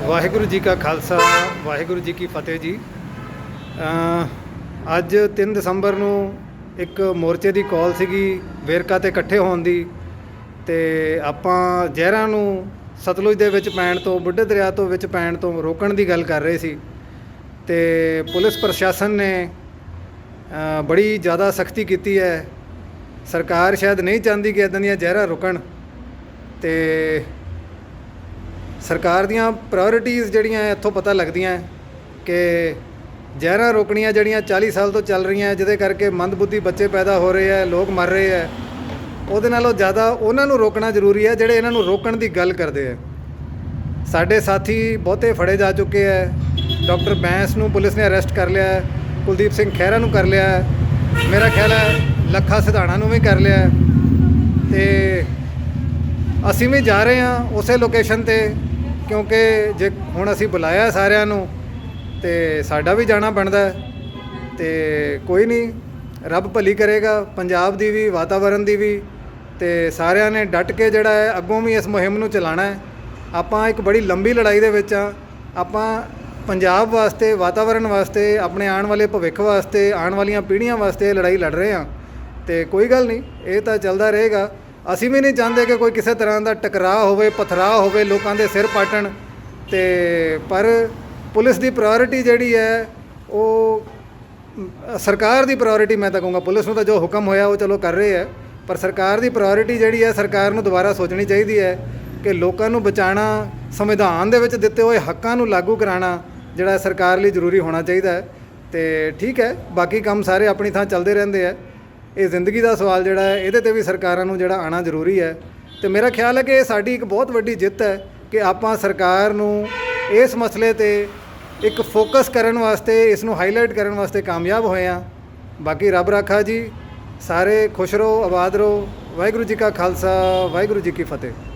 ਵਾਹਿਗੁਰੂ ਜੀ ਕਾ ਖਾਲਸਾ, ਵਾਹਿਗੁਰੂ ਜੀ ਕੀ ਫਤਿਹ ਜੀ। ਅੱਜ 3 ਦਸੰਬਰ ਨੂੰ ਇੱਕ ਮੋਰਚੇ ਦੀ ਕਾਲ ਸੀਗੀ, ਵੇਰਕਾ ਤੇ ਇਕੱਠੇ ਹੋਣ ਦੀ। ਤੇ ਆਪਾਂ ਜ਼ਹਿਰਾਂ ਨੂੰ ਸਤਲੁਜ ਦੇ ਵਿੱਚ ਪੈਣ ਤੋਂ, ਬੁੱਢੇ ਦਰਿਆ ਤੋਂ ਵਿੱਚ ਪੈਣ ਤੋਂ ਰੋਕਣ ਦੀ ਗੱਲ ਕਰ ਰਹੇ ਸੀ। ਤੇ ਪੁਲਿਸ ਪ੍ਰਸ਼ਾਸਨ ਨੇ ਬੜੀ ਜ਼ਿਆਦਾ ਸਖਤੀ ਕੀਤੀ ਹੈ। ਸਰਕਾਰ ਸ਼ਾਇਦ ਨਹੀਂ ਚਾਹੁੰਦੀ ਕਿ ਇਦਾਂ ਦੀਆਂ ਜ਼ਹਿਰਾਂ ਰੁਕਣ। ਤੇ ਸਰਕਾਰ ਦੀਆਂ ਪ੍ਰਾਇੋਰਟੀਆਂ ਜਿਹੜੀਆਂ ਇੱਥੋਂ ਪਤਾ ਲੱਗਦੀਆਂ ਕਿ ਜ਼ਹਿਰਾਂ ਰੋਕਣੀਆਂ ਜਿਹੜੀਆਂ 40 ਸਾਲ ਤੋਂ ਚੱਲ ਰਹੀਆਂ ਜਿਹਦੇ ਕਰਕੇ ਮੰਦਬੁੱਧੀ ਬੱਚੇ ਪੈਦਾ ਹੋ ਰਹੇ ਹੈ, ਲੋਕ ਮਰ ਰਹੇ ਹੈ, ਉਹਦੇ ਨਾਲੋਂ ਜ਼ਿਆਦਾ ਉਹਨਾਂ ਨੂੰ ਰੋਕਣਾ ਜ਼ਰੂਰੀ ਹੈ, ਜਿਹੜੇ ਇਹਨਾਂ ਨੂੰ ਰੋਕਣ ਦੀ ਗੱਲ ਕਰਦੇ ਹੈ। ਸਾਡੇ ਸਾਥੀ ਬਹੁਤੇ ਫੜੇ ਜਾ ਚੁੱਕੇ ਹੈ, ਡਾਕਟਰ ਬੈਂਸ ਨੂੰ ਪੁਲਿਸ ਨੇ ਅਰੈਸਟ ਕਰ ਲਿਆ ਕੁਲਦੀਪ ਸਿੰਘ ਖਹਿਰਾ ਨੂੰ ਕਰ ਲਿਆ ਮੇਰਾ ਖਿਆਲ ਹੈ ਲੱਖਾ ਸਿਧਾਣਾ ਨੂੰ ਵੀ ਕਰ ਲਿਆ ਹੈ, ਤੇ ਅਸੀਂ ਵੀ ਜਾ ਰਹੇ ਹਾਂ ਉਸੇ ਲੋਕੇਸ਼ਨ ਤੇ। ਕਿਉਂਕਿ ਜੇ ਹੁਣ ਅਸੀਂ ਬੁਲਾਇਆ ਸਾਰਿਆਂ ਨੂੰ ਤੇ ਸਾਡਾ ਵੀ ਜਾਣਾ ਬਣਦਾ ਹੈ। ਤੇ ਕੋਈ ਨਹੀਂ, ਰੱਬ ਭਲੀ ਕਰੇਗਾ, ਪੰਜਾਬ ਦੀ ਵੀ ਵਾਤਾਵਰਣ ਦੀ ਵੀ, ਤੇ ਸਾਰਿਆਂ ਨੇ ਡਟ ਕੇ ਜਿਹੜਾ ਹੈ, ਅੱਗੋਂ ਵੀ ਇਸ ਮੁਹਿੰਮ ਨੂੰ ਚਲਾਉਣਾ ਹੈ। ਆਪਾਂ ਇੱਕ ਬੜੀ ਲੰਬੀ ਲੜਾਈ ਦੇ ਵਿੱਚ ਆ ਆਪਾਂ ਪੰਜਾਬ ਵਾਸਤੇ ਵਾਤਾਵਰਣ ਵਾਸਤੇ, ਆਪਣੇ ਆਉਣ ਵਾਲੇ ਭਵਿੱਖ ਵਾਸਤੇ, ਆਉਣ ਵਾਲੀਆਂ ਪੀੜ੍ਹੀਆਂ ਵਾਸਤੇ ਲੜਾਈ ਲੜ ਰਹੇ ਹਾਂ। ਤੇ ਕੋਈ ਗੱਲ ਨਹੀਂ, ਇਹ ਤਾਂ ਚੱਲਦਾ ਰਹੇਗਾ। ਅਸੀਂ ਵੀ ਨਹੀਂ ਚਾਹੁੰਦੇ ਕਿ ਕੋਈ ਕਿਸੇ ਤਰ੍ਹਾਂ ਦਾ ਟਕਰਾਅ ਹੋਵੇ, ਪਥਰਾਅ ਹੋਵੇ, ਲੋਕਾਂ ਦੇ ਸਿਰ ਪਾਟਣ। ਤੇ ਪਰ ਪੁਲਿਸ ਦੀ ਪ੍ਰਾਇੋਰਟੀ ਜਿਹੜੀ ਹੈ, ਉਹ ਸਰਕਾਰ ਦੀ ਪ੍ਰਾਇੋਰਟੀ ਮੈਂ ਤਾਂ ਕਹੂੰਗਾ। ਪੁਲਿਸ ਨੂੰ ਤਾਂ ਜੋ ਹੁਕਮ ਹੋਇਆ, ਉਹ ਚਲੋ ਕਰ ਰਹੇ ਹੈ। ਪਰ ਸਰਕਾਰ ਦੀ ਪ੍ਰਾਇੋਰਟੀ ਜਿਹੜੀ ਹੈ, ਸਰਕਾਰ ਨੂੰ ਦੁਬਾਰਾ ਸੋਚਣੀ ਚਾਹੀਦੀ ਹੈ ਕਿ ਲੋਕਾਂ ਨੂੰ ਬਚਾਉਣਾ, ਸੰਵਿਧਾਨ ਦੇ ਵਿੱਚ ਦਿੱਤੇ ਹੋਏ ਹੱਕਾਂ ਨੂੰ ਲਾਗੂ ਕਰਾਉਣਾ, ਜਿਹੜਾ ਸਰਕਾਰ ਲਈ ਜ਼ਰੂਰੀ ਹੋਣਾ ਚਾਹੀਦਾ ਹੈ। ਤੇ ਠੀਕ ਹੈ, ਬਾਕੀ ਕੰਮ ਸਾਰੇ ਆਪਣੀ ਥਾਂ ਚੱਲਦੇ ਰਹਿੰਦੇ ਆ ਇਹ ਜ਼ਿੰਦਗੀ ਦਾ ਸਵਾਲ ਜਿਹੜਾ ਹੈ, ਇਹਦੇ ਤੇ ਵੀ ਸਰਕਾਰਾਂ ਨੂੰ ਜਿਹੜਾ ਆਣਾ ਜ਼ਰੂਰੀ ਹੈ। ਤੇ ਮੇਰਾ ਖਿਆਲ ਹੈ ਕਿ ਇਹ ਸਾਡੀ ਇੱਕ ਬਹੁਤ ਵੱਡੀ ਜਿੱਤ ਹੈ ਕਿ ਆਪਾਂ ਸਰਕਾਰ ਨੂੰ ਇਸ ਮਸਲੇ ਤੇ ਇੱਕ ਫੋਕਸ ਕਰਨ ਵਾਸਤੇ, ਇਸ ਨੂੰ ਹਾਈਲਾਈਟ ਕਰਨ ਵਾਸਤੇ ਕਾਮਯਾਬ ਹੋਏ ਆ ਬਾਕੀ ਰੱਬ ਰਾਖਾ ਜੀ, ਸਾਰੇ ਖੁਸ਼ ਰਹੋ, ਆਬਾਦ ਰਹੋ। ਵਾਹਿਗੁਰੂ ਜੀ ਕਾ ਖਾਲਸਾ, ਵਾਹਿਗੁਰੂ ਜੀ ਕੀ ਫਤਿਹ।